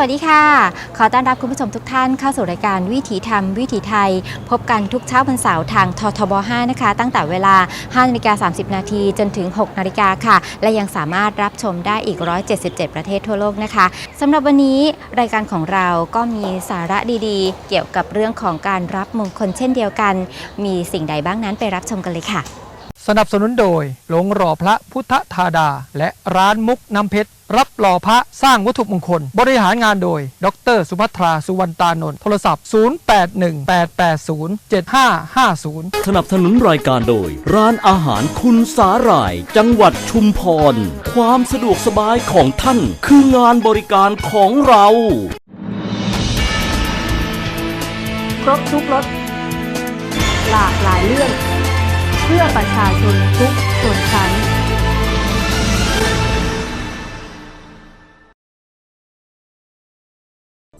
วัสดีค่ะ ขอต้อนรับคุณผู้ชมทุกท่านเข้าสู่รายการวิถีธรรมวิถีไทย พบกันทุกเช้าวันเสาร์ทางททบ 5 นะคะ ตั้งแต่เวลา5นาฬิกา30 นาทีจนถึง 6 นาฬิกาค่ะ และยังสามารถรับชมได้อีก 177 ประเทศทั่วโลกนะคะสำหรับวันนี้รายการของเราก็มีสาระดีๆ เกี่ยวกับเรื่องของการรับมงคลเช่นเดียวกัน มีสิ่งใดบ้างนั้นไปรับชมกันเลยค่ะ สนับสนุนโดย หลงหล่อพระพุทธธาดา และร้านมุกน้ำเพชร รับหล่อพระสร้างวัตถุมงคล บริหารงานโดย ดร สุภัทรา สุวรรณตานนท์โทรศัพท์ 0818807550 สนับสนุนรายการโดย ร้านอาหารคุณสาหร่าย จังหวัดชุมพร ความสะดวกสบายของท่านคืองานบริการของเรา ครบทุกรสหลากหลายเรื่องเพื่อประชาชนทุกชนชั้น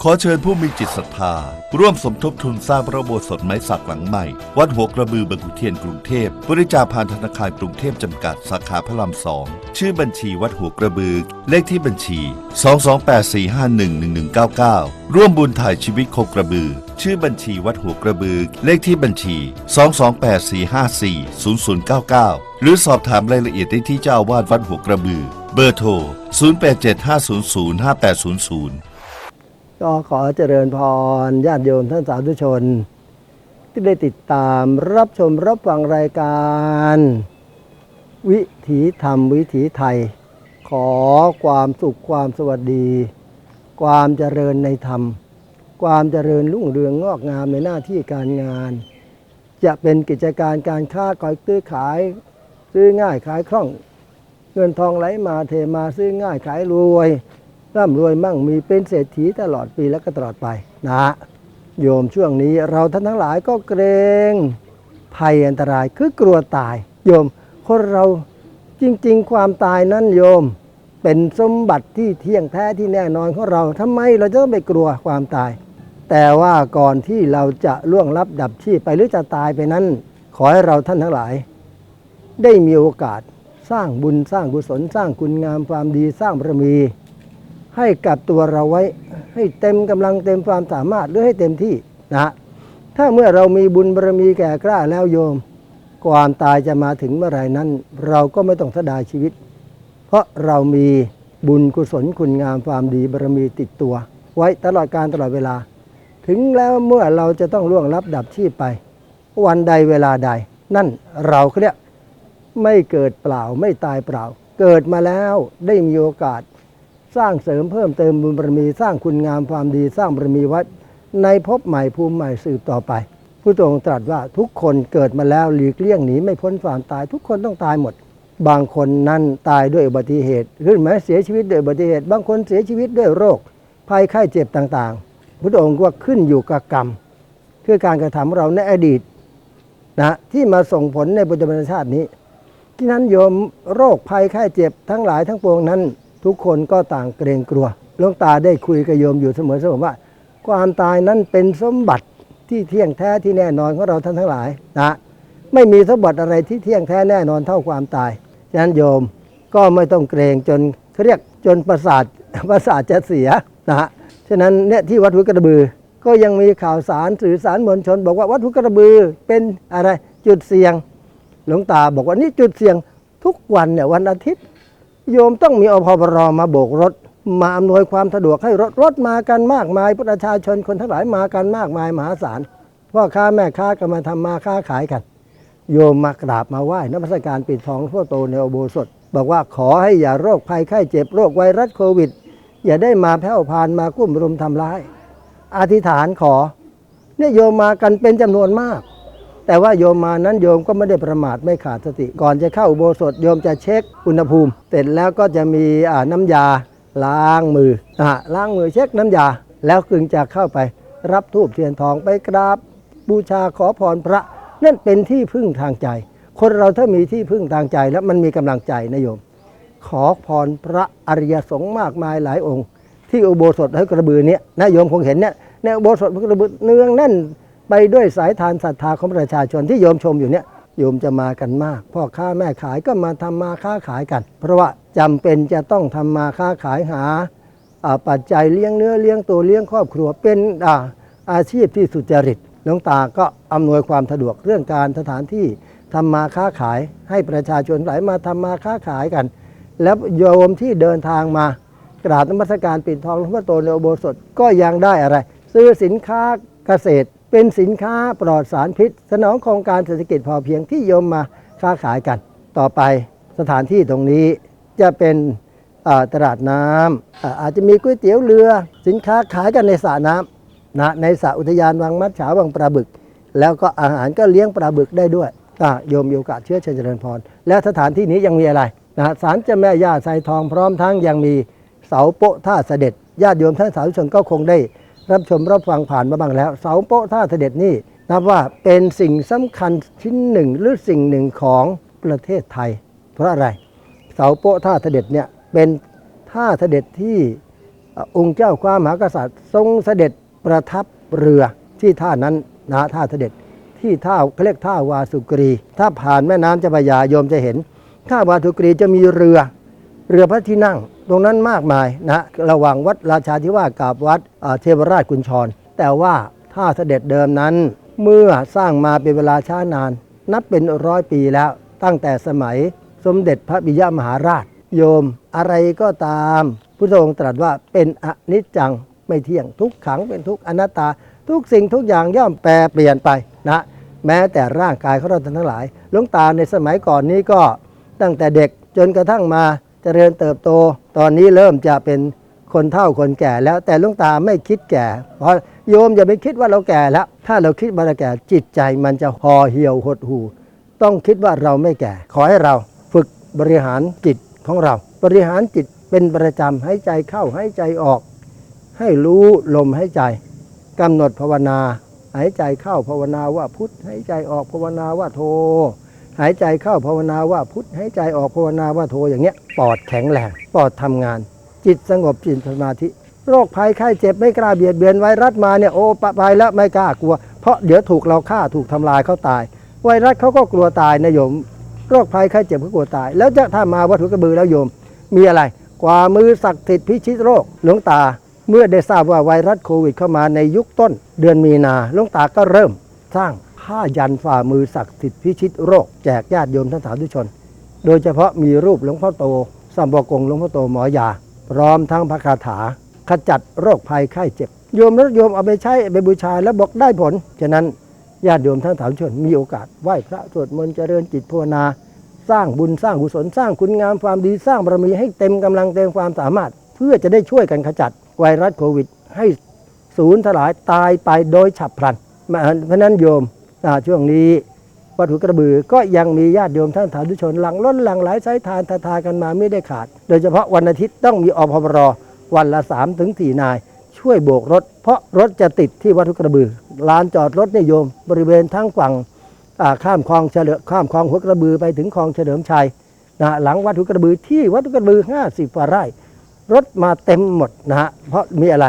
ขอเชิญผู้มีจิตศรัทธา ร่วมสมทบทุนสร้างพระโบสถ์ไม้สักหลังใหม่ วัดหัวกระบือบางขุนเทียนกรุงเทพบริจาคผ่านธนาคารกรุงเทพจำกัดสาขาพระรามสองชื่อบัญชีวัดหัวกระบือ เลขที่บัญชี 228451199 ร่วมบุญถ่ายชีวิตโคกระบือ ชื่อบัญชีวัดหัวกระบือ เลขที่บัญชี 22845400099 หรือสอบถามรายละเอียดได้ที่เจ้าอาวาสวัดหัวกระบือ เบอร์โทร 0875005800 ก็ขอเจริญพรญาติโยมท่านสาธุชน ที่ได้ติดตามรับชมรับฟังรายการ วิถีธรรมวิถีไทย ขอความสุขความสวัสดี ความเจริญในธรรม ความเจริญรุ่งเรืองงอกงามในหน้าที่การงาน จะเป็นกิจการการค้าขายซื้อขาย ซื้อง่ายขายคล่อง เงินทองไหลมาเทมาซื้อง่ายขายรวย ร่ำรวยมั่งมีเป็นเศรษฐีตลอดปีและก็ตลอดไปนะ โยมช่วงนี้เราท่านทั้งหลายก็เกรงภัยอันตรายคือกลัวตาย โยม คนเราจริง ๆ ความตายนั้นโยม เป็นสมบัติที่เที่ยงแท้ที่แน่นอนของเราทำไมเราจะต้องไปกลัวความตาย แต่ว่าก่อนที่เราจะล่วงลับดับชีพไปหรือจะตายไปนั้น ขอให้เราท่านทั้งหลาย ได้มีโอกาสสร้างบุญสร้างกุศลสร้างคุณงามความดีสร้างบารมี ให้กับตัวเราไว้ ให้เต็มกำลังเต็มความสามารถหรือให้เต็มที่นะถ้าเมื่อเรามีบุญบารมีแก่กล้าแล้วโยมความตายจะมาถึงเมื่อไหรนั้น เราก็ไม่ต้องเสดายชีวิต เพราะเรามีบุญกุศลคุณงามความดีบารมีติดตัว ไว้ตลอดการตลอดเวลา ถึงแล้วเมื่อเราจะต้องล่วงลับดับชีพไป วันใดเวลาใด นั่นเราเขาเรียกไม่เกิดเปล่าไม่ตายเปล่า เกิดมาแล้วได้มีโอกาส สร้างเสริมเพิ่มเติมบุญบารมีสร้างคุณงามความดีสร้างบารมีไว้ในภพใหม่ภูมิใหม่สืบต่อไปผู้ทรงตรัสว่าทุกคนเกิดมาแล้วหลีกเลี่ยงหนีไม่พ้นความตาย ทุกคนต้องตายหมด บางคนนั้นตายด้วยอุบัติเหตุขึ้นไหมเสียชีวิตด้วยอุบัติเหตุ บางคนเสียชีวิตด้วยโรค ภัยไข้เจ็บต่างๆพระองค์ว่าขึ้นอยู่กับกรรม คือการกระทำเราในอดีตนะที่มาส่งผลในปัจจุบันชาตินี้ ที่นั้นโยมโรคภัยไข้เจ็บทั้งหลายทั้งปวงนั้น ทุกคนก็ต่างเกรงกลัวหลวงตาได้คุยกับโยมอยู่เสมอเสมอว่า ความตายนั้นเป็นสมบัติที่เที่ยงแท้ที่แน่นอนของเราท่านทั้งหลายนะไม่มีสมบัติอะไรที่เที่ยงแท้แน่นอนเท่าความตายฉะนั้นโยมก็ไม่ต้องเกรงจนเขาเรียกจนประสาทประสาทจะเสียนะฮะฉะนั้นเนี่ยที่วัดหุกระบือ ก็ยังมีข่าวสารสื่อสารมวลชน บอกว่าวัดหุกระบือเป็นอะไรจุดเสี่ยง หลวงตาบอกว่านี่จุดเสี่ยงทุกวันเนี่ยวันอาทิตย์ โยมต้องมีอพปรมาโบกรถ มาอำนวยความสะดวกให้รถรถมากันมากมาย ประชาชนคนทั้งหลายมากันมากมายมหาศาลพ่อค้าแม่ค้าก็มาทำมาค้าขายกัน โยมมากราบมาไหว้นมัสการปิดทองหลวงพ่อโตในอโบสถ บอกว่าขอให้อย่าโรคภัยไข้เจ็บโรคไวรัสโควิด อย่าได้มาแพร่พานมากุ้มรุมทำร้าย อธิษฐานขอเนี่ยโยมมากันเป็นจำนวนมาก แต่ว่าโยมมานั้นโยมก็ไม่ได้ประมาทไม่ขาดสติ ก่อนจะเข้าอุโบสถโยมจะเช็คอุณหภูมิ เสร็จแล้วก็จะมีน้ำยาล้างมือล้างมือเช็คน้ำยา แล้วจึงจะเข้าไปรับทูบเทียนทองไปกราบบูชาขอพรพระ นั่นเป็นที่พึ่งทางใจ คนเราถ้ามีที่พึ่งทางใจแล้วมันมีกำลังใจนะโยม ขอพรพระอริยสงฆ์มากมายหลายองค์ ที่อุโบสถพระกระบือเนี่ยนะโยมคงเห็นเนี่ยในอุโบสถพระกระบือเนืองแน่น ไปด้วยสายทานศรัทธาของประชาชนที่โยมชมอยู่เนี่ยโยมจะมากันมาก พ่อค้าแม่ขายก็มาทำมาค้าขายกัน เพราะว่าจำเป็นจะต้องทำมาค้าขายหาปัจจัยเลี้ยงเนื้อเลี้ยงตัวเลี้ยงครอบครัวเป็นอาอาชีพที่สุจริตหลวงตาก็อำนวยความสะดวกเรื่องการสถานที่ทำมาค้าขาย ให้ประชาชนไหลมาทำมาค้าขายกัน แล้วโยมที่เดินทางมากราบนมัสการปิดทองหลวงพ่อโตในอุโบสถก็ยังได้อะไร ซื้อสินค้าเกษตร เป็นสินค้าปลอดสารพิษ สนองโครงการเศรษฐกิจพอเพียงที่โยมมาค้าขายกัน ต่อไปสถานที่ตรงนี้จะเป็นตลาดน้ำอาอาจจะมีก๋วยเตี๋ยวเรือ สินค้าขายกันในสระน้ำนะในสระอุทยานวังมัดฉาวังปลาบึก แล้วก็อาหารก็เลี้ยงปลาบึกได้ด้วยโยมมีโอกาสเชื้อเชิญเจริญพร และสถานที่นี้ยังมีอะไรนะฮะศาลเจ้าแม่ย่าไซทองพร้อมทั้งยังมีเสาโปะท่าเสด็จญาติโยมท่านสาธุชนก็คงได้ รับชมรับฟังผ่านมาบ้างแล้ว เสาโป๊ะท่าเสด็จนี่นับว่าเป็นสิ่งสำคัญชิ้นหนึ่งหรือสิ่งหนึ่งของประเทศไทย เพราะอะไร เสาโป๊ะท่าเสด็จเนี่ยเป็นท่าเสด็จที่องค์เจ้าความมหากษัตริย์ ทรงเสด็จประทับเรือที่ท่านั้นนะท่าเสด็จที่ท่าเขาเรียกท่าวาสุกรี ถ้าผ่านแม่น้ำเจ้าพระยาโยมจะเห็นท่าวาสุกรีจะมีเรือ เรือพระที่นั่ง ตรงนั้นมากมายนะระหว่างวัดราชาธิวาสกับวัดเทวราชกุญชร แต่ว่าท่าเสด็จเดิมนั้น เมื่อสร้างมาเป็นเวลาช้านาน นับเป็นร้อยปีแล้ว ตั้งแต่สมัยสมเด็จพระบิยมหาราช โยมอะไรก็ตามพุทธองค์ตรัสว่าเป็นอนิจจังไม่เที่ยงทุกขังเป็นทุกอนัตตา ทุกสิ่งทุกอย่างย่อมแปรเปลี่ยนไปนะแม้แต่ร่างกายของเราทั้งหลายหลวงตาในสมัยก่อนนี้ก็ตั้งแต่เด็กจนกระทั่งมา เจริญเติบโต ตอนนี้เริ่มจะเป็นคนเฒ่าคนแก่แล้วแต่ลวงตาไม่คิดแก่ เพราะโยมอย่าไปคิดว่าเราแก่แล้ว ถ้าเราคิดว่าเราแก่จิตใจมันจะห่อเหี่ยวหดหู่ ต้องคิดว่าเราไม่แก่ ขอให้เราฝึกบริหารจิตของเรา บริหารจิตเป็นประจำให้ใจเข้าให้ใจออก ให้รู้ลมให้ใจกำหนดภาวนาหายใจเข้าภาวนาว่าพุทธหายใจออกภาวนาว่าโท หายใจเข้าภาวนาว่าพุทธหายใจออกภาวนาว่าโทอย่างเงี้ยปอดแข็งแรงปอดทำงาน จิตสงบจิตสมาธิ โรคภัยไข้เจ็บไม่กล้าเบียดเบียนไวรัสมาเนี่ยโอ้ปะไปแล้วไม่กล้ากลัว เพราะเดี๋ยวถูกเราฆ่าถูกทำลายเขาตาย ไวรัสเขาก็กลัวตายนะโยม โรคภัยไข้เจ็บเขากลัวตาย แล้วจะถ้ามาวัตถุกระบือแล้วโยม มีอะไร กว่ามือศักดิ์สิทธิ์พิชิตโรคหลวงตา เมื่อได้ทราบว่าไวรัสโควิดเข้ามาในยุคต้น เดือนมีนาหลวงตาก็เริ่มสร้าง ผ้ายันฝ่ามือศักดิ์สิทธิ์พิชิตโรคแจกญาติโยมท่านสาธุชน โดยเฉพาะมีรูปหลวงพ่อโตสัมบกงหลวงพ่อโตหมอยา พร้อมทั้งพระคาถา ขจัดโรคภัยไข้เจ็บ โยมแล้วโยมเอาไปใช้ไปบูชาแล้วบอกได้ผล ฉะนั้นญาติโยมท่านสาธุชน มีโอกาสไหว้พระสวดมนต์เจริญจิตภาวนา สร้างบุญสร้างกุศลสร้างคุณงามความดีสร้างบารมีให้เต็มกำลังเต็มความสามารถ เพื่อจะได้ช่วยกันขจัดไวรัสโควิด ให้ศูนย์ถลายตายไปโดยฉับพลันเพราะฉะนั้นโยม ช่วงนี้วัดหัวกระบือก็ยังมีญาติโยมท่านสาธุชนหลังล้นหลังหลายสายทานทาทากันมาไม่ได้ขาด โดยเฉพาะวันอาทิตย์ต้องมีอพบรวันละ3าถึงนาย ช่วยโบกรถ เพราะรถจะติดที่วัดหัวกระบือลานจอดรถนิยม บริเวณทั้งฝั่งข้ามคลองเฉลิมข้ามคลองหัวกระบือไปถึงคลองเฉลิมชัยนะหลังวัดหัวกระบือที่วัดหัวกระบือ 50กว่าไร่ รถมาเต็มหมดนะฮะเพราะมีอะไร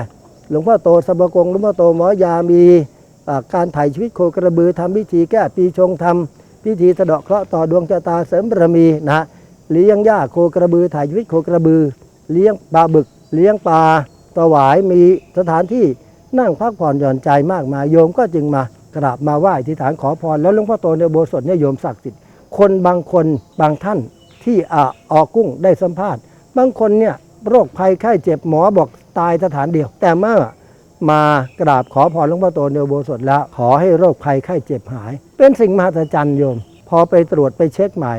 หลวงพ่อโตสบกงหลวงพ่อโตหมอยามี การถ่ายชีวิตโคกระบือทำพิธีแก้ปีชงทำพิธีสะเดาะเคราะห์ต่อดวงชะตาเสริมบารมีนะเลี้ยงหญ้าโคกระบือถ่ายชีวิตโคกระบือ เลี้ยงปลาบึก เลี้ยงปลาถวายมีสถานที่นั่งพักผ่อนหย่อนใจมากมายโยมก็จึงมากราบมาไหว้ที่ฐานขอพรแล้วหลวงพ่อโตในโบสถ์เนี่ยโยมศักดิ์สิทธิ์คนบางคนบางท่านที่อ่าออกกุ้งได้สัมภาษณ์ บางคนเนี่ยโรคภัยไข้เจ็บหมอบอกตายสถานเดียว แต่เมื่อ มากราบขอพรหลวงพ่อโตในอุโบสถแล้ว ขอให้โรคภัยไข้เจ็บหาย เป็นสิ่งมหัศจรรย์โยม พอไปตรวจไปเช็คใหม่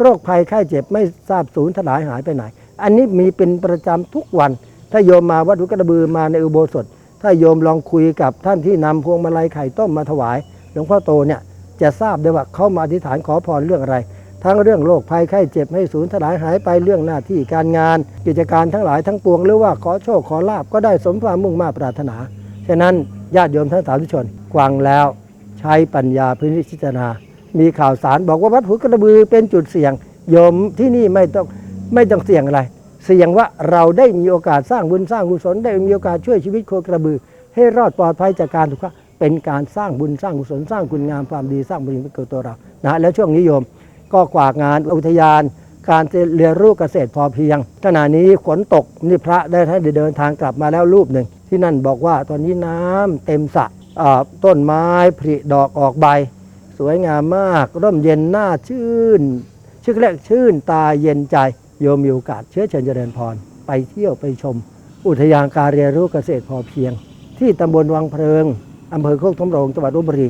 โรคภัยไข้เจ็บไม่ทราบสูญถลายหายไปไหน อันนี้มีเป็นประจำทุกวัน ถ้าโยมมาวัดหุกระบือมาในอุโบสถ ถ้าโยมลองคุยกับท่านที่นำพวงมาลัยไข่ต้มมาถวาย หลวงพ่อโตเนี่ยจะทราบได้ว่าเขามาอธิษฐานขอพรเรื่องอะไร ทั้งเรื่องโรคภัยไข้เจ็บให้สูญถลายหายไปเรื่องหน้าที่การงาน กิจการทั้งหลายทั้งปวงหรือว่าขอโชคขอลาบก็ได้สมความมุ่งมา่ปรารถนา ฉะนั้นญาติโยมทั้งสาธุชนกวางแล้ว ใช้ปัญญาพิจารณา มีข่าวสารบอกว่าวัดหุกระบือเป็นจุดเสี่ยง โยมที่นี่ไม่ต้องไม่ต้องเสี่ยงอะไร เสี่ยงว่าเราได้มีโอกาสสร้างบุญสร้างกุศลได้มีโอกาสช่วยชีวิตโคกระบือ ให้รอดปลอดภัยจากการถูกฆ่าเป็นการสร้างบุญสร้างกุศลสร้างคุณงามความดีสร้างบุญเกิดตัวเรานะแล้วช่วงนิยม ก็กวากงานอุทยาน การเรียนรู้เกษตรพอเพียง ขณะนี้ฝนตกนี่พระได้ท่านเดินทางกลับมาแล้วรูปหนึ่ง ที่นั่นบอกว่าตอนนี้น้ำเต็มสระต้นไม้ผลิดอกออกใบ สวยงามมาก ร่มเย็นน่าชื่น ชื่อแรกชื่นตาเย็นใจ โยมมีโอกาสเชื้อเชิญเจริญพร ไปเที่ยวไปชม อุทยานการเรียนรู้เกษตรพอเพียง ที่ตำบลวังเพลิงอำเภอโคกทมรงจังหวัดลบบุรี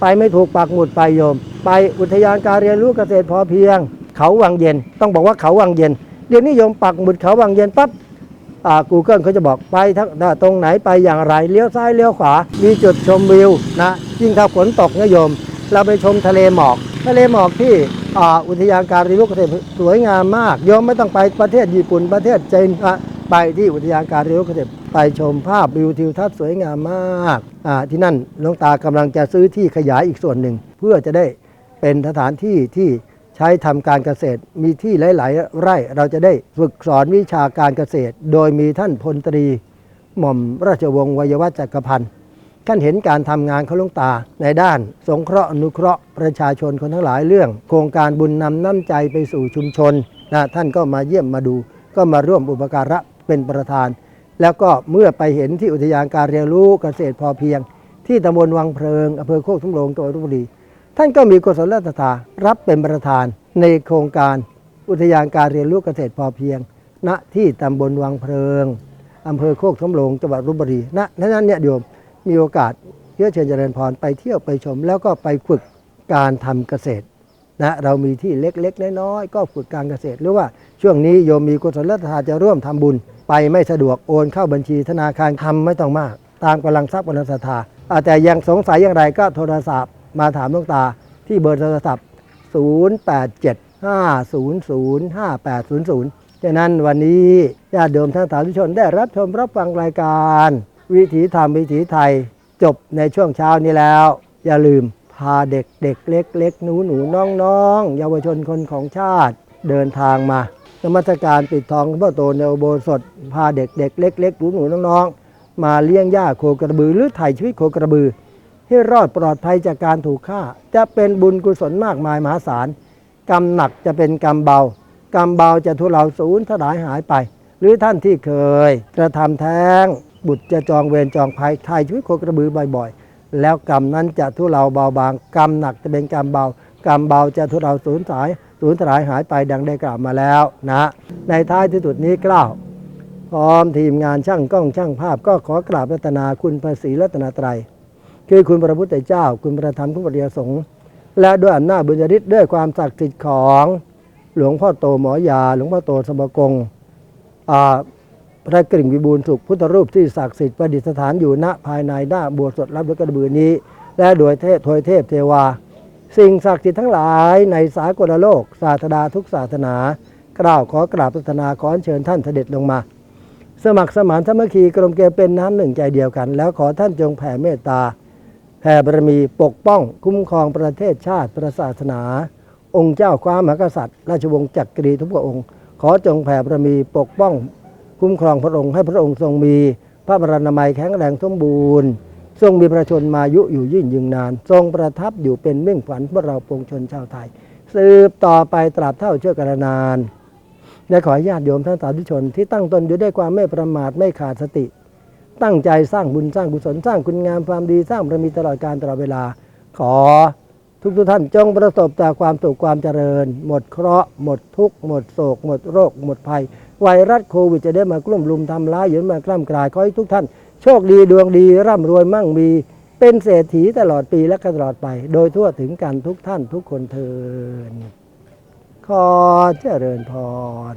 ไปไม่ถูกปักหมุดไปโยม ไปอุทยานการเรียนรู้เกษตรพอเพียง เขาวังเย็น ต้องบอกว่าเขาวังเย็น เดี๋ยวนี้โยมปักหมุดเขาวังเย็นปั๊บกูเกิลเขาจะบอกไปทั้งตรงไหนไปอย่างไรเลี้ยวซ้ายเลี้ยวขวา มีจุดชมวิวนะยิ่งถ้าฝนตกนะโยม เราไปชมทะเลหมอก ทะเลหมอกที่อุทยานการเรียนรู้เกษตรสวยงามมากโยมไม่ต้องไปประเทศญี่ปุ่นประเทศจีนอะ ไปที่อุทยานการเรียนรู้เกษตรไปชมภาพวิวทิวทัศน์สวยงามมากที่นั่นหลวงตากำลังจะซื้อที่ขยายอีกส่วนหนึ่ง เพื่อจะได้เป็นสถานที่ที่ใช้ทำการเกษตร มีที่หลาย ๆ ไร่เราจะได้ฝึกสอนวิชาการเกษตร โดยมีท่านพลตรี หม่อมราชวงศ์วัยวัฒจักรพันธ์ท่านเห็นการทำงานเขาหลวงตาในด้าน สงเคราะห์อนุเคราะห์ประชาชนคนทั้งหลายเรื่อง โครงการบุญนำน้ำใจไปสู่ชุมชนนะท่านก็มาเยี่ยมมาดู ก็มาร่วมอุปการะ เป็นประธาน แล้วก็เมื่อไปเห็นที่อุทยานการเรียนรู้เกษตรพอเพียง ที่ตำบลวังเพลิงอำเภอโคกทุ่งโรงจังหวัดลพบุรีท่านก็มีกุศลศรัทธารับเป็นประธานในโครงการอุทยานการเรียนรู้เกษตรพอเพียง ณที่ตำบลวังเพลิงอำเภอโคกทุ่งโรงจังหวัดลพบุรีณนั้นเนี่ยโยมมีโอกาสเพื่อเชิญเจริญพรไปเที่ยวไปชม แล้วก็ไปฝึกการทำเกษตรนะเรามีที่เล็กๆน้อยๆก็ฝึกการเกษตร หรือว่าช่วงนี้โยมมีกุศลศรัทธาจะร่วมทำบุญ ไปไม่สะดวกโอนเข้าบัญชีธนาคารทำไม่ต้องมาก ตามกำลังทรัพย์กำลังศรัทธาแต่ยังสงสัยอย่างไรก็โทรศัพท์มาถามหลวงตาที่เบอร์โทรศัพท์ 0875005800 ฉะนั้นวันนี้ญาติโยมท่านสาธุชนได้รับชมรับฟังรายการ วิถีธรรมวิถีไทยจบในช่วงเช้านี้แล้ว อย่าลืมพาเด็กเด็กเล็กเล็กหนูหนูน้องน้องเยาวชนคนของชาติเดินทางมา นมัสการปิดทองพ่อโตในอุโบสถพาเด็กเด็กเล็กเล็กหนูหนูน้องน้องมาเลี้ยงย่าโคกระบือ หรือถ่ายชีวิตโคกระบือ ให้รอดปลอดภัยจากการถูกฆ่า จะเป็นบุญกุศลมากมายมหาศาลกรรมหนักจะเป็นกรรมเบากรรมเบาจะทุเลาศูนย์ถลายหายไป หรือท่านที่เคย กระทำแท้ง บุตรจะจองเวรจองภัยทายชีวิตโคกระบือบ่อยๆ แล้วกรรมนั้นจะทุเลาเบาบาง กรรมหนักจะเป็นกรรมเบากรรมเบาจะทุเลาศูนย์สาย ศูนย์ถลายหายไปดังได้กล่าวมาแล้วนะในท้ายที่สุดนี้กล่าวพร้อมทีมงานช่างกล้องช่างภาพ ก็ขอกราบรัตนาคุณพระศรีรัตนตรัย คือคุณพระพุทธเจ้า คุณพระธรรมคุณพระเดียสงฆ์และด้วยอำนาจบุญญาฤทธิ์ด้วยความศักดิ์สิทธิ์ของหลวงพ่อโตหมอยา หลวงพ่อโตสมกงพระกริ่งวิบูลสุขพุทธรูปที่ศักดิ์สิทธิ์ประดิษฐานอยู่ณภายในหน้าบวชสดรับด้วยกระบือนี้ และโดยเทพโดยเทพเทวา สิ่งศักดิ์สิทธิ์ทั้งหลายในสากลโลก ศาสดาทุกศาสนากล่าวขอกราบพัฒนาขอเชิญท่านเสด็จลงมา สมัครสมานสามัคคีกลมเกลียวเป็นน้ำหนึ่งใจเดียวกัน แล้วขอท่านจงแผ่เมตตา แผ่บารมีปกป้อง คุ้มครองประเทศชาติประศาสนา องค์เจ้าความหากษัตริย์ ราชวงศ์จักรีทุกพระองค์ ขอจงแผ่บารมีปกป้อง คุ้มครองพระองค์ให้พระองค์ทรงมี พระบรรณามัยแข็งแรงสมบูรณ์ ทรงมีประชาชนมายุอยู่ยิ่งยืนนาน ทรงประทับอยู่เป็นเมื่งขวัญพวกเราปวงชนชาวไทย สืบต่อไปตราบเท่าเชื่อกันนานและขอญาติโยมท่านสาธุชนที่ตั้งตนอยู่ด้วยความไม่ประมาทไม่ขาดสติ ตั้งใจสร้างบุญสร้างกุศลสร้างคุณงามความดีสร้างบารมีตลอดการตลอดเวลา ขอทุกทุกท่านจงประสบแต่ความสุขความเจริญ หมดเคราะห์หมดทุกข์หมดโศก หมดโรค หมดภัย ไวรัสโควิดจะได้มากลุ่มลุมทำร้ายเยืนมากล้ำกลายขอให้ทุกท่าน โชคดีดวงดีร่ำรวยมั่งมี เป็นเศรษฐีตลอดปีและตลอดไป โดยทั่วถึงกันทุกท่านทุกคนเทินขอเจริญพร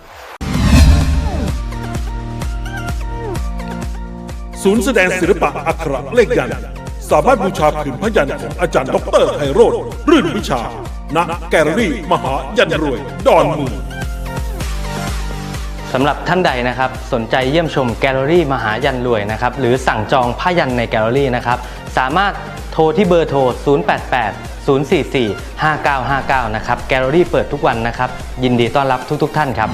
ศูนย์แสดงศิลปะอักขระเลขยันสามารถบูชาผืนพยันของอาจารย์ดรไพโรธรื่นวิชา ณ แกลเลอรี่ มหายันรวย ดอนมือสำหรับท่านใดนะครับสนใจเยี่ยมชมแกลเลอรี่มหายันรวยนะครับหรือสั่งจองผ้ายันในแกลเลอรี่นะครับสามารถโทรที่เบอร์โทร 088 044 5959 นะครับแกลเลอรี่เปิดทุกวันนะครับ ยินดีต้อนรับทุกๆ ท่านครับ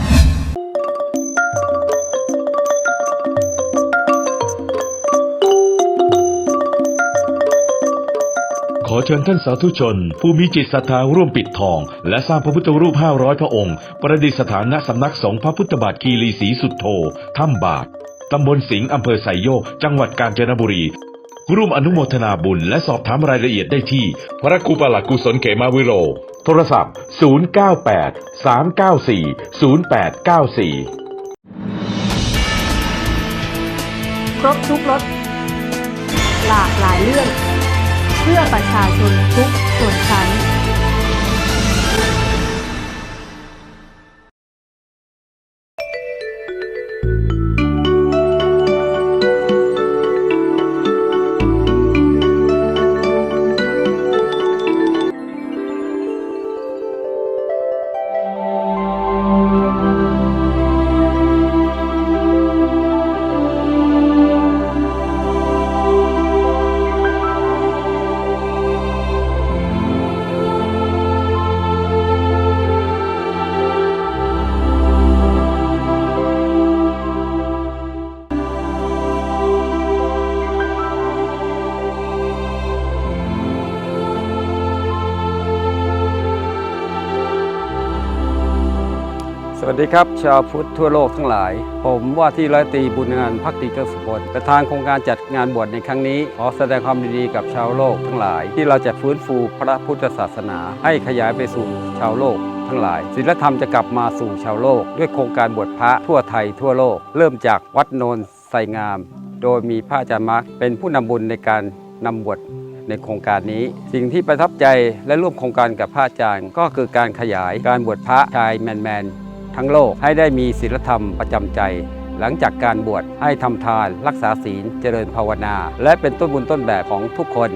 ขอเชิญท่านสาธุชน ผู้มีจิตศรัทธาร่วมปิดทอง และสร้างพระพุทธรูป 500 พระองค์ ประดิษฐานณสำนักสงฆ์พระพุทธบาทคีรีศรีสุดโธถ้ำบาทตำบลสิงห์อำเภอไสโยก จังหวัดกาญจนบุรี ร่วมอนุโมทนาบุญและสอบถามรายละเอียดได้ที่ พระครูประหลัดกุศลเขมาวิโร โทรศัพท์ 098 394 0894ครบทุกรสหลากหลายเรื่อง พื่อประชาชนทุกส่วนชั้น วัสดีครับ ชาวพุทธทั่วโลกทั้งหลาย ผมว่าที่ร้อยตีบุญงานพักดีเกิดสุพลประธานโครงการจัดงานบวชในครั้งนี้ขอแสดงความดีกับชาวโลกทั้งหลาย ที่เราจะฟื้นฟูพระพุทธศาสนา ให้ขยายไปสู่ชาวโลกทั้งหลายศีลธรรมจะกลับมาสู่ชาวโลก ด้วยโครงการบวชพระทั่วไทยทั่วโลก เริ่มจากวัดโนนไสงาม โดยมีพระอาจารย์มาร์คเป็นผู้นำบุญในการนำบวชในโครงการนี้ สิ่งที่ประทับใจและร่วมโครงการกับพระอาจารย์ ก็คือการขยายการบวชพระชายแมนๆ ทั้งโลกให้ได้มีศีลธรรมประจำใจ หลังจากการบวชให้ทำทาน รักษาศีลเจริญภาวนา และเป็นต้นบุญต้นแบบของทุกคน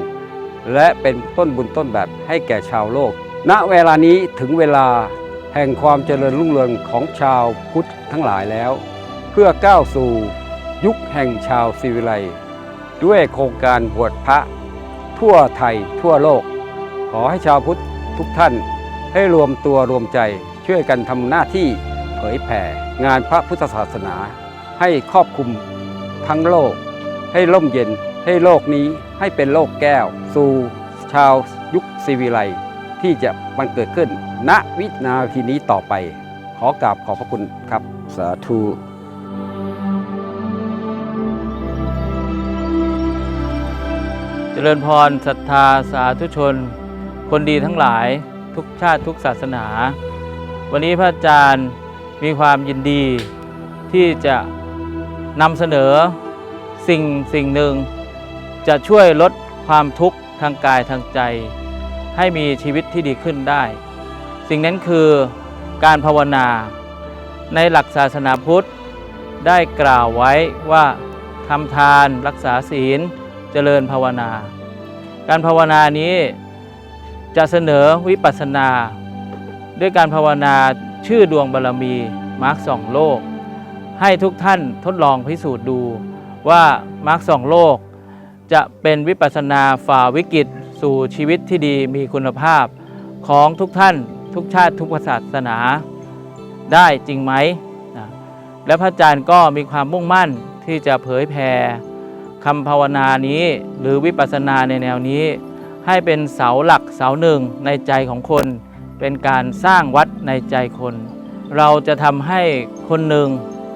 และเป็นต้นบุญต้นแบบให้แก่ชาวโลก ณเวลานี้ถึงเวลาแห่งความเจริญรุ่งเรืองของชาวพุทธทั้งหลายแล้ว เพื่อก้าวสู่ยุคแห่งชาวศิวิไลด้วยโครงการบวชพระ ทั่วไทยทั่วโลก ขอให้ชาวพุทธทุกท่านให้รวมตัวรวมใจช่วยกันทำหน้าที่ ผยแผ่งานพระพุทธศาสนา ให้ครอบคลุมทั้งโลก ให้ร่มเย็นให้โลกนี้ให้เป็นโลกแก้ว สู่ชาวยุคซีวิไลที่จะมันเกิดขึ้น ณวินาทีนี้ต่อไป ขอกราบขอบพระคุณครับ สาธุเจริญพรศรัทธาสาธุชน คนดีทั้งหลายทุกชาติทุกศาสนา วันนี้พระอาจารย์ มีความยินดีที่จะนำเสนอสิ่งสิ่งหนึ่ง จะช่วยลดความทุกข์ทางกายทางใจ ให้มีชีวิตที่ดีขึ้นได้ สิ่งนั้นคือการภาวนา ในหลักศาสนาพุทธได้กล่าวไว้ว่าทำทานรักษาศีลเจริญภาวนา การภาวนานี้จะเสนอวิปัสสนา ด้วยการภาวนา ชื่อดวงบารมีมาร์กสองโลก ให้ทุกท่านทดลองพิสูจน์ดูว่ามาร์กสองโลก จะเป็นวิปัสสนาฝ่าวิกฤตสู่ชีวิตที่ดีมีคุณภาพ ของทุกท่านทุกชาติทุกศาสนาได้จริงไหมนะและพระอาจารย์ก็มีความมุ่งมั่นที่จะเผยแผ่คำภาวนานี้หรือวิปัสสนาในแนวนี้ ให้เป็นเสาหลักเสาหนึ่งในใจของคน เป็นการสร้างวัดในใจคน เราจะทำให้คนหนึ่ง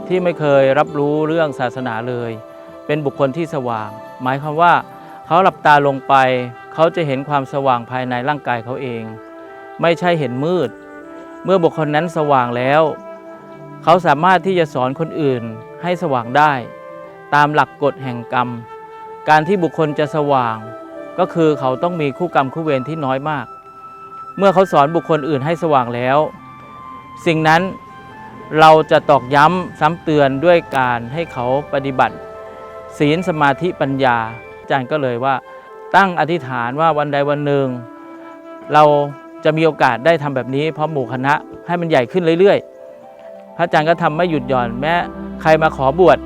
ที่ไม่เคยรับรู้เรื่องศาสนาเลย เป็นบุคคลที่สว่าง หมายความว่าเขาหลับตาลงไป เขาจะเห็นความสว่างภายในร่างกายเขาเอง ไม่ใช่เห็นมืด เมื่อบุคคลนั้นสว่างแล้ว เขาสามารถที่จะสอนคนอื่นให้สว่างได้ ตามหลักกฎแห่งกรรม การที่บุคคลจะสว่าง ก็คือเขาต้องมีคู่กรรมคู่เวรที่น้อยมาก เมื่อเขาสอนบุคคลอื่นให้สว่างแล้ว สิ่งนั้นเราจะตอกย้ำซ้ำเตือนด้วยการให้เขาปฏิบัติ ศีลสมาธิปัญญาอาจารย์ก็เลยว่าตั้งอธิษฐานว่าวันใดวันหนึ่ง เราจะมีโอกาสได้ทำแบบนี้เพราะหมู่คณะให้มันใหญ่ขึ้นเรื่อยๆ พระอาจารย์ก็ทำไม่หยุดหย่อนแม้ใครมาขอบวช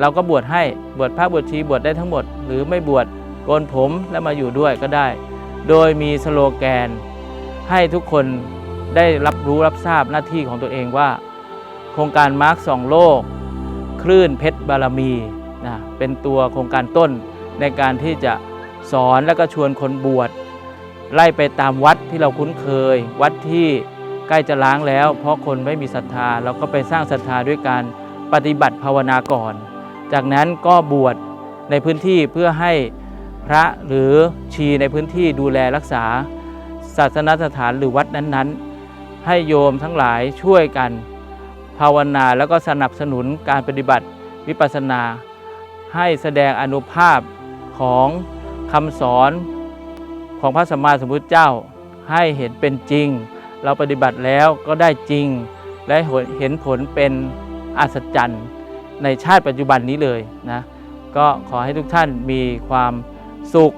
เราก็บวชให้บวชพระบวชชีบวชได้ทั้งหมด หรือไม่บวชโกนผมแล้วมาอยู่ด้วยก็ได้ โดยมีสโลแกน ให้ทุกคนได้รับรู้รับทราบหน้าที่ของตัวเองว่า โครงการมาร์คสองโลก คลื่นเพชรบารมีนะเป็นตัวโครงการต้นในการที่จะสอนและก็ชวนคนบวชไล่ไปตามวัดที่เราคุ้นเคย วัดที่ใกล้จะล้างแล้ว เพราะคนไม่มีศรัทธา เราก็ไปสร้างศรัทธาด้วยการปฏิบัติภาวนาก่อน จากนั้นก็บวชในพื้นที่เพื่อให้พระหรือชีในพื้นที่ดูแลรักษา ศาสนสถานหรือวัดนั้นๆ ให้โยมทั้งหลายช่วยกัน ภาวนาแล้วก็สนับสนุนการปฏิบัติวิปัสสนา ให้แสดงอนุภาพของคำสอนของพระสัมมาสัมพุทธเจ้าให้เห็นเป็นจริง เราปฏิบัติแล้วก็ได้จริง และเห็นผลเป็นอัศจรรย์ในชาติปัจจุบันนี้เลยนะก็ขอให้ทุกท่านมีความสุข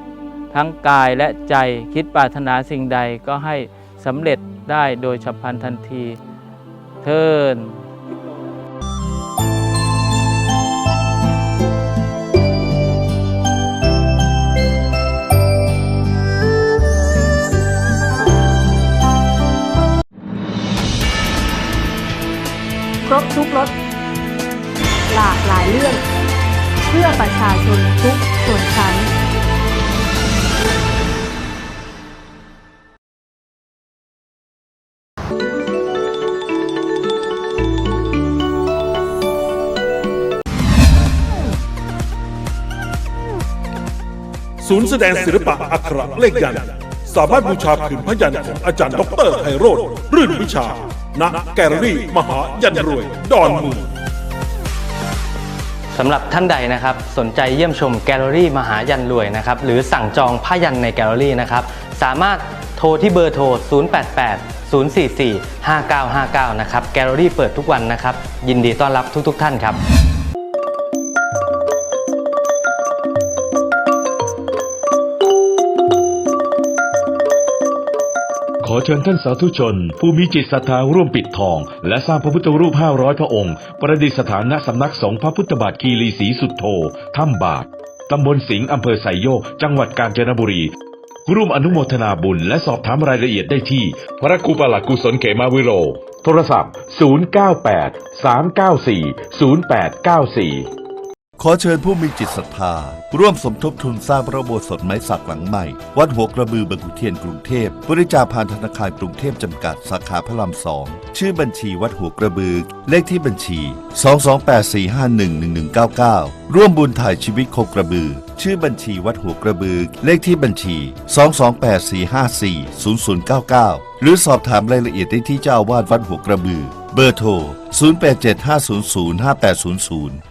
ทั้งกายและใจคิดปรารถนาสิ่งใดก็ให้สำเร็จได้โดยฉับพลันทันที เทิน ศูนย์แสดงศิลปะอักขระเลขยัน สามารถบูชาผืนพยันของอาจารย์ดรไพโรธรื่นวิชา ณ แกลเลอรี่ มหายันรวย ดอนเมืองสำหรับท่านใดนะครับ สนใจเยี่ยมชมแกลเลอรี่มหายันรวยนะครับ หรือสั่งจองผ้ายันในแกลเลอรี่นะครับ สามารถโทรที่เบอร์โทร 088 044 5959 นะครับ แกลเลอรี่เปิดทุกวันนะครับ ยินดีต้อนรับทุกๆ ท่านครับ เชิญท่านสาธุชน ผู้มีจิตศรัทธาร่วมปิดทอง และสร้างพระพุทธรูป 500 พระองค์ ประดิษฐานณสำนักสงฆ์พระพุทธบาทคีรีศรีสุดโธถ้ำบาทตำบลสิงห์อำเภอไซโยก จังหวัดกาญจนบุรี ร่วมอนุโมทนาบุญและสอบถามรายละเอียดได้ที่ พระครูประหลัดกุศลเขมาวิโร โทรศัพท์ 098 394 0894 ขอเชิญผู้มีจิตศรัทธา ร่วมสมทบทุนสร้างพระโบสถไม้สักหลังใหม่ วัดหัวกระบือบางขุเทียนกรุงเทพบริจาคผ่านธนาคารกรุงเทพจำกัดสาขาพระรามสองชื่อบัญชีวัดหัวกระบือ เลขที่บัญชี 228451199 ร่วมบุญถ่ายชีวิตโคกระบือ ชื่อบัญชีวัดหัวกระบือ เลขที่บัญชี 2284540099 หรือสอบถามรายละเอียดได้ที่เจ้าอาวาสวัดหัวกระบือ เบอร์โทร 0875005800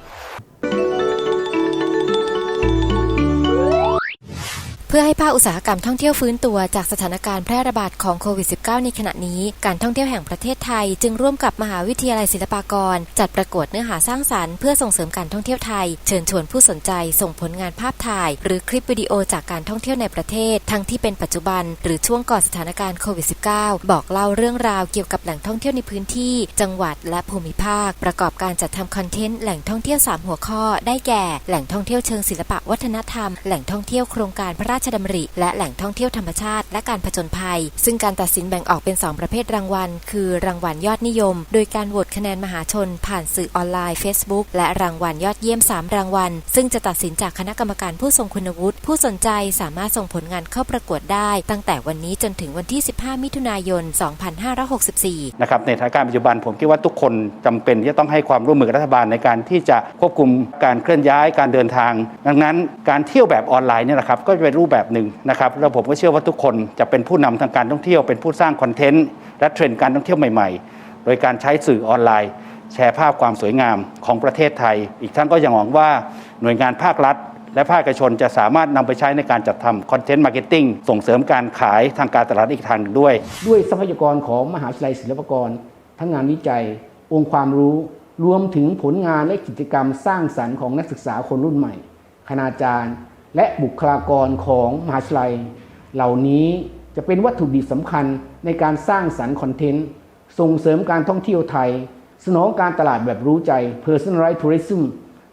เพื่อให้ภาคอุตสาหกรรมท่องเที่ยวฟื้นตัวจากสถานการณ์แพร่ระบาดของโควิด -19 ในขณะนี้ การท่องเที่ยวแห่งประเทศไทย จึงร่วมกับมหาวิทยาลัยศิลปากร จัดประกวดเนื้อหาสร้างสรรค์เพื่อส่งเสริมการท่องเที่ยวไทย เชิญชวนผู้สนใจส่งผลงานภาพถ่าย หรือคลิปวิดีโอจากการท่องเที่ยวในประเทศ ทั้งที่เป็นปัจจุบัน หรือช่วงก่อนสถานการณ์โควิด -19 บอกเล่าเรื่องราวเกี่ยวกับแหล่งท่องเที่ยวในพื้นที่ จังหวัดและภูมิภาค ประกอบการจัดทำคอนเทนต์แหล่งท่องเที่ยว 3 หัวข้อ ได้แก่ แหล่งท่องเที่ยวเชิงศิลปะวัฒนธรรม แหล่งท่องเที่ยวโครงการพระราชดำริ และแหล่งท่องเที่ยวธรรมชาติ และการผจญภัย ซึ่งการตัดสินแบ่งออกเป็น 2 ประเภทรางวัล คือ รางวัลยอดนิยม โดยการโหวตคะแนนมหาชน ผ่านสื่อออนไลน์ Facebook และรางวัลยอดเยี่ยม 3 รางวัล ซึ่งจะตัดสินจากคณะกรรมการผู้ทรงคุณวุฒิผู้สนใจสามารถส่งผลงานเข้าประกวดได้ ตั้งแต่วันนี้จนถึงวันที่ 15 มิถุนายน 2564 นะครับในสถานการณ์ปัจจุบันผมคิดว่าทุกคนจำเป็นที่จะต้องให้ความร่วมมือกับรัฐบาลในการที่จะควบคุมการเคลื่อนย้ายการเดินทาง ดังนั้นการเที่ยวแบบออนไลน์เนี่ยนะครับก็จะเป็นรูปแบบหนึ่งนะครับแล้วผมก็เชื่อว่าทุกคนจะเป็นผู้นำทางการท่องเที่ยวเป็นผู้สร้างคอนเทนต์และเทรนด์การท่องเที่ยวใหม่ๆ โดยการใช้สื่อออนไลน์ แชร์ภาพความสวยงามของประเทศไทย อีกทั้งก็ยังหวังว่าหน่วยงานภาครัฐ และภาคเอกชนจะสามารถนำไปใช้ในการจัดทำคอนเทนต์มาร์เก็ตติ้งส่งเสริมการขายทางการตลาดอีกทางหนึ่งด้วย ด้วยทรัพยากรของมหาวิทยาลัยศิลปากร ทั้งงานวิจัย องค์ความรู้ รวมถึงผลงานและกิจกรรมสร้างสรรค์ของนักศึกษาคนรุ่นใหม่คณาจารย์ และบุคลากรของมหาวิทยาลัย เหล่านี้จะเป็นวัตถุดิบสำคัญในการสร้างสรรค์คอนเทนต์ ส่งเสริมการท่องเที่ยวไทย สนองการตลาดแบบรู้ใจ personalized tourism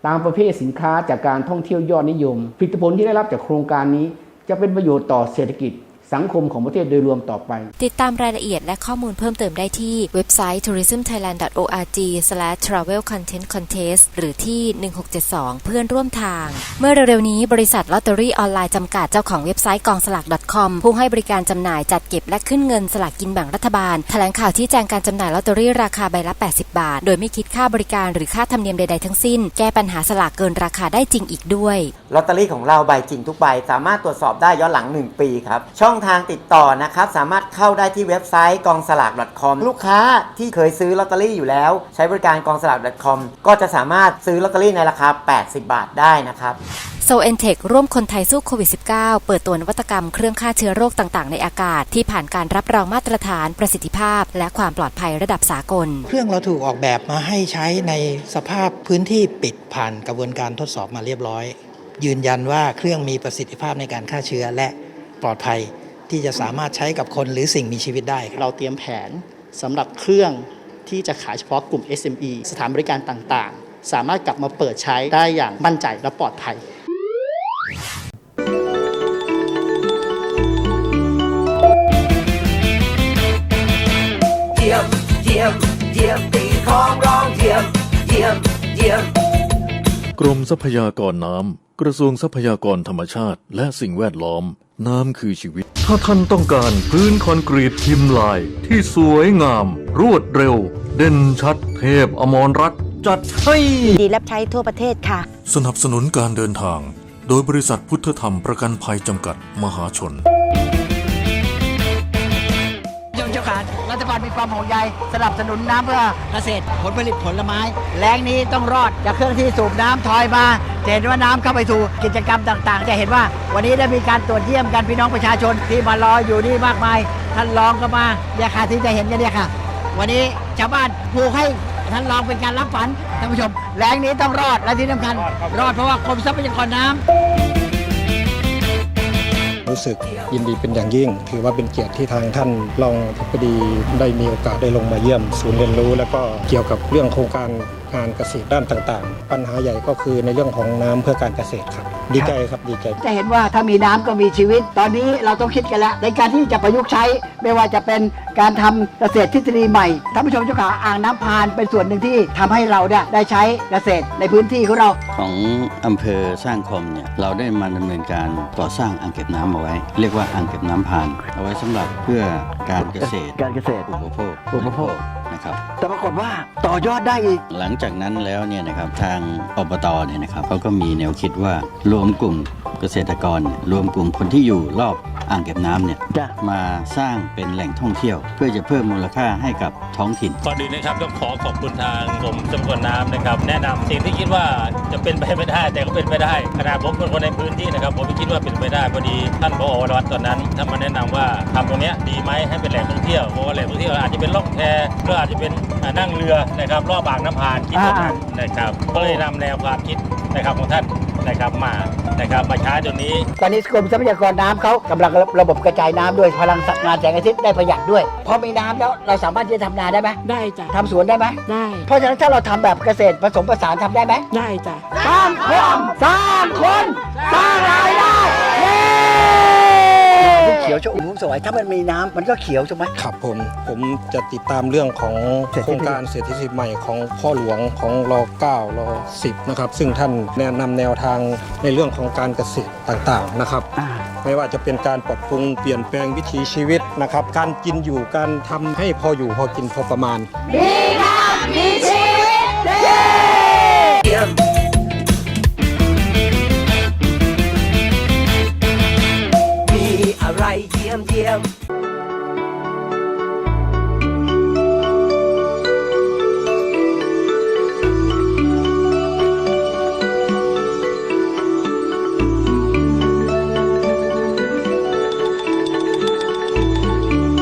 ตามประเภทสินค้าจากการท่องเที่ยวยอดนิยม ผลิตผลที่ได้รับจากโครงการนี้ จะเป็นประโยชน์ต่อเศรษฐกิจ สังคมของประเทศโดยรวมต่อไป ติดตามรายละเอียดและข้อมูลเพิ่มเติมได้ที่เว็บไซต์ tourismthailand.org/travelcontentcontest หรือที่ 1672 เพื่อนร่วมทาง เมื่อเร็วๆนี้บริษัทลอตเตอรี่ออนไลน์จำกัดเจ้าของเว็บไซต์กองสลาก .com ผู้ให้บริการจำหน่ายจัดเก็บและขึ้นเงินสลากกินแบ่งรัฐบาลแถลงข่าวที่แจ้งการจำหน่ายลอตเตอรี่ราคาใบละ 80 บาท โดยไม่คิดค่าบริการหรือค่าธรรมเนียมใดๆทั้งสิ้น แก้ปัญหาสลากเกินราคาได้จริงอีกด้วยลอตเตอรี่ของเราใบจริงทุกใบสามารถตรวจสอบได้ย้อนหลัง 1 ปีครับช่องทางติดต่อนะครับ สามารถเข้าได้ที่เว็บไซต์กองสลาก .com ลูกค้าที่เคยซื้อลอตเตอรี่อยู่แล้ว ใช้บริการกองสลาก .com ก็จะสามารถซื้อลอตเตอรี่ในราคา 80 บาทได้นะครับโซเอนเทคร่วมคนไทยสู้โควิด -19 เปิดตัวนวัตกรรมเครื่องฆ่าเชื้อโรคต่างๆ ในอากาศ ที่ผ่านการรับรองมาตรฐานประสิทธิภาพ และความปลอดภัยระดับสากล เครื่องเราถูกออกแบบมาให้ใช้ในสภาพพื้นที่ปิดผ่านกระบวนการทดสอบมาเรียบร้อย ยืนยันว่าเครื่องมีประสิทธิภาพในการฆ่าเชื้อและปลอดภัย ที่จะสามารถใช้กับคนหรือสิ่งมีชีวิตได้เราเตรียมแผนสำหรับเครื่องที่จะขายเฉพาะกลุ่ม SME สถานบริการต่างๆ สามารถกลับมาเปิดใช้ได้อย่างมั่นใจและปลอดภัยเยี่ยมเยี่ยมเยี่ยมตีของร้องเยี่ยมเยี่ยมเยี่ยมกรมทรัพยากรน้ำ กระทรวงทรัพยากรธรรมชาติ และสิ่งแวดล้อม น้ำคือชีวิต ถ้าท่านต้องการพื้นคอนกรีตพิมพ์ลาย ที่สวยงาม รวดเร็ว เด่นชัด เทพอมรรัตน์จัดให้ดีรับใช้ทั่วประเทศค่ะ สนับสนุนการเดินทาง โดยบริษัทพุทธธรรมประกันภัยจำกัดมหาชนยงเจ้าขารัฐบาลมีความห่วงใยสนับสนุนน้ำเพื่อเกษตรผลผลิตผลไม้แรงนี้ต้องรอดจากเครื่องที่สูบน้ำถอยมาจะเห็นว่าน้ำเข้าไปสู่กิจกรรมต่างๆ จะเห็นว่าวันนี้ได้มีการตรวจเยี่ยมกันพี่น้องประชาชนที่มารออยู่นี่มากมาย ท่านรองก็มาเนี่ยค่ะที่จะเห็นกันเนี่ยค่ะ วันนี้ชาวบ้านปลูกให้ท่านรองเป็นการรับฝันท่านผู้ชมแรงนี้ต้องรอดและที่สำคัญรอดเพราะว่ากรมทรัพยากรน้ำ รู้สึกยินดีเป็นอย่างยิ่ง ถือว่าเป็นเกียรติที่ทางท่านรองอธิบดีได้มีโอกาสได้ลงมาเยี่ยม ศูนย์เรียนรู้ แล้วก็เกี่ยวกับเรื่องโครงการงานเกษตรด้านต่างๆ ปัญหาใหญ่ก็คือในเรื่องของน้ำเพื่อการเกษตรครับ ดีใจครับดีใจจะเห็นว่าถ้ามีน้ำก็มีชีวิต ตอนนี้เราต้องคิดกันแล้ว ในการที่จะประยุกต์ใช้ ไม่ว่าจะเป็นการทำเกษตรทฤษฎีใหม่ท่านผู้ชมเจ้าขาอ่างน้ำพานเป็นส่วนหนึ่งที่ทำให้เราเนี่ยได้ใช้เกษตรในพื้นที่ของเรา ของอำเภอสร้างคมเนี่ยเราได้มาดำเนินการก่อสร้างอ่างเก็บน้ำเอาไว้ เรียกว่าอ่างเก็บน้ำพาน เอาไว้สำหรับเพื่อการเกษตรการเกษตรอุปโภคอุปโภค นะครับ แต่ปรากฏว่าต่อยอดได้อีก หลังจากนั้นแล้วเนี่ยนะครับทางอบตเนี่ยนะครับเขาก็มีแนวคิดว่ารวมกลุ่มเกษตรกรเนี่ยรวมกลุ่มคนที่อยู่รอบอ่างเก็บน้ำเนี่ยมาสร้างเป็นแหล่งท่องเที่ยว เพื่อจะเพิ่มมูลค่าให้กับท้องถิ่น ก่อนอื่นนะครับต้องขอขอบคุณทางกรมทรัพยากรน้ำนะครับ แนะนำสิ่งที่คิดว่าจะเป็นไปไม่ได้แต่ก็เป็นไปได้ขนาดผมเป็นคนในพื้นที่นะครับ ผมไม่คิดว่าเป็นไปได้พอดีท่านผอวัดตอนนั้นท่านมาแนะนำว่าทำตรงเนี้ยดีไหมให้เป็นแหล่งท่องเที่ยวเพราะว่าแหล่งท่องเที่ยวอาจจะเป็นล่องแพหรืออาจจะเป็นอ่านั่งเรือนะครับรอบอ่างน้ำพานคิดว่านั้นนะครับ ก็เลยนำแนวความคิดนะครับของท่านนะครับมานะครับมาใช้ตัวนี้ ตอนนี้กรมทรัพยากรน้ำเขากำลังระบบกระจายน้ำด้วยพลังงานแสงอาทิตย์ได้ประหยัดด้วยพอมีน้ำแล้วเราสามารถที่จะทำนาได้ไหมได้จ้ะทำสวนได้ไหมได้ เพราะฉะนั้นถ้าเราทำแบบเกษตรผสมผสานทำได้ไหมได้จ้ะ สร้างคนสร้างคนสร้างรายได้เย้เขียวชอุ่มสวย ถ้ามันมีน้ำมันก็เขียวใช่ไหม ครับผมผมจะติดตามเรื่องของโครงการเศรษฐกิจใหม่ของพ่อหลวงของร9ร10นะครับซึ่งท่านแนะนำแนวทางในเรื่องของการเกษตรต่างๆนะครับไม่ว่าจะเป็นการปรับปรุงเปลี่ยนแปลงวิถีชีวิตนะครับ การกินอยู่การทำให้พออยู่พอกินพอประมาณ ดี